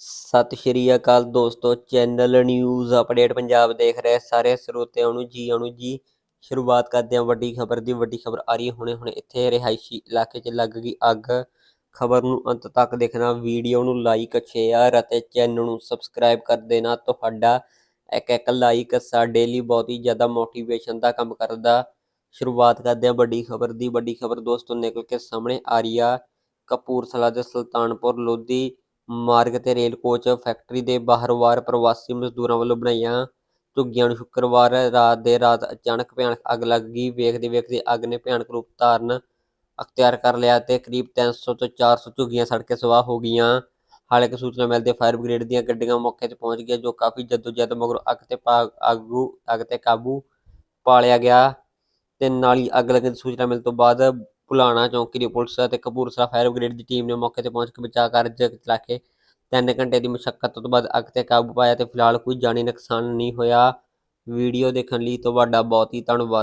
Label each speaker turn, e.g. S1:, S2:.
S1: ਸਤਿ ਸ਼੍ਰੀ ਅਕਾਲ ਦੋਸਤੋ, channel news update Punjab ਦੇਖ ਰਹੇ ਸਾਰੇ ਸਰੋਤਿਆਂ ਨੂੰ ਜੀ ਆਣੂ ਜੀ। ਸ਼ੁਰੂਆਤ ਕਰਦੇ ਹਾਂ ਵੱਡੀ ਖਬਰ ਦੀ, ਵੱਡੀ ਖਬਰ ਆ ਰਹੀ ਹੈ ਹੁਣੇ ਹੁਣੇ। ਇੱਥੇ ਰਿਹਾਇਸ਼ੀ ਇਲਾਕੇ 'ਚ ਲੱਗ ਗਈ ਅੱਗ। ਖਬਰ ਨੂੰ ਅੰਤ ਤੱਕ ਦੇਖਣਾ, ਵੀਡੀਓ ਨੂੰ ਲਾਈਕ ਸ਼ੇਅਰ ਅਤੇ ਚੈਨਲ ਨੂੰ ਸਬਸਕ੍ਰਾਈਬ ਕਰ ਦੇਣਾ ਤੁਹਾਡਾ। ਇੱਕ ਇੱਕ ਲਾਈਕ ਸਾਡੇ ਲਈ ਬਹੁਤ ਹੀ ਜ਼ਿਆਦਾ ਮੋਟੀਵੇਸ਼ਨ ਦਾ ਕੰਮ ਕਰਦਾ। ਸ਼ੁਰੂਆਤ ਕਰਦੇ ਹਾਂ ਵੱਡੀ ਖਬਰ ਦੀ, ਵੱਡੀ ਖਬਰ ਦੋਸਤੋ ਨਿਕਲ ਕੇ ਸਾਹਮਣੇ ਆ ਰਹੀ ਆ। ਕਪੂਰਥਲਾ ਦੇ ਸੁਲਤਾਨਪੁਰ ਲੋਧੀ ਮਾਰਗ ਤੇ ਰੇਲ ਕੋਚ ਫੈਕਟਰੀ ਦੇ ਬਾਹਰ ਵਾਰ ਪ੍ਰਵਾਸੀ ਮਜ਼ਦੂਰਾਂ ਵੱਲੋਂ ਬਣਾਈਆਂ ਝੁੱਗੀਆਂ ਨੂੰ ਸ਼ੁੱਕਰਵਾਰ ਰਾਤ ਦੇ ਰਾਤ ਅਚਾਨਕ ਭਿਆਨਕ ਅੱਗ ਲੱਗ ਗਈ। ਵੇਖਦੇ ਵੇਖਦੇ ਅੱਗ ਨੇ ਭਿਆਨਕ ਰੂਪ ਧਾਰਨ ਅਖਤਿਆਰ ਕਰ ਲਿਆ ਤੇ ਕਰੀਬ 300 ਤੋਂ 400 ਝੁੱਗੀਆਂ ਸੜ ਕੇ ਸਵਾਹ ਹੋ ਗਈਆਂ। ਹਾਲਾਂਕਿ ਸੂਚਨਾ ਮਿਲਦੇ ਫਾਇਰ ਬ੍ਰਿਗੇਡ ਦੀਆਂ ਗੱਡੀਆਂ ਮੌਕੇ ਤੇ ਪਹੁੰਚ ਗਈਆਂ, ਜੋ ਕਾਫੀ ਜਦੋਜਹਿਦ ਮਗਰੋਂ ਅੱਗ ਤੇ ਪਾ- ਆਗੂ, ਅੱਗ ਤੇ ਕਾਬੂ ਪਾ ਲਿਆ ਗਿਆ ਤੇ ਨਾਲ ਹੀ ਅੱਗ ਲੱਗਣ ਦੀ ਸੂਚਨਾ ਮਿਲਣ ਤੋਂ ਬਾਅਦ ਪੁਲਾਣਾ ਚੌਂਕੀ ਦੀ ਪੁਲਿਸ ਅਤੇ ਕਪੂਰਥਲਾ ਫਾਇਰ ਬ੍ਰਿਗੇਡ ਦੀ ਟੀਮ ਨੇ ਮੌਕੇ ਤੇ ਪਹੁੰਚ ਕੇ ਬਚਾਅ ਕਾਰਜ ਚਲਾ ਕੇ ਤਿੰਨ ਘੰਟੇ ਦੀ ਮੁਸ਼ਕਲ ਤੋਂ ਬਾਅਦ ਅੱਗ ਤੇ ਕਾਬੂ ਪਾਇਆ ਤੇ ਫਿਲਹਾਲ ਕੋਈ ਜਾਨੀ ਨੁਕਸਾਨ ਨਹੀਂ ਹੋਇਆ। ਵੀਡੀਓ ਦੇਖਣ ਲਈ ਤੁਹਾਡਾ ਬਹੁਤ ਹੀ ਧੰਨਵਾਦ।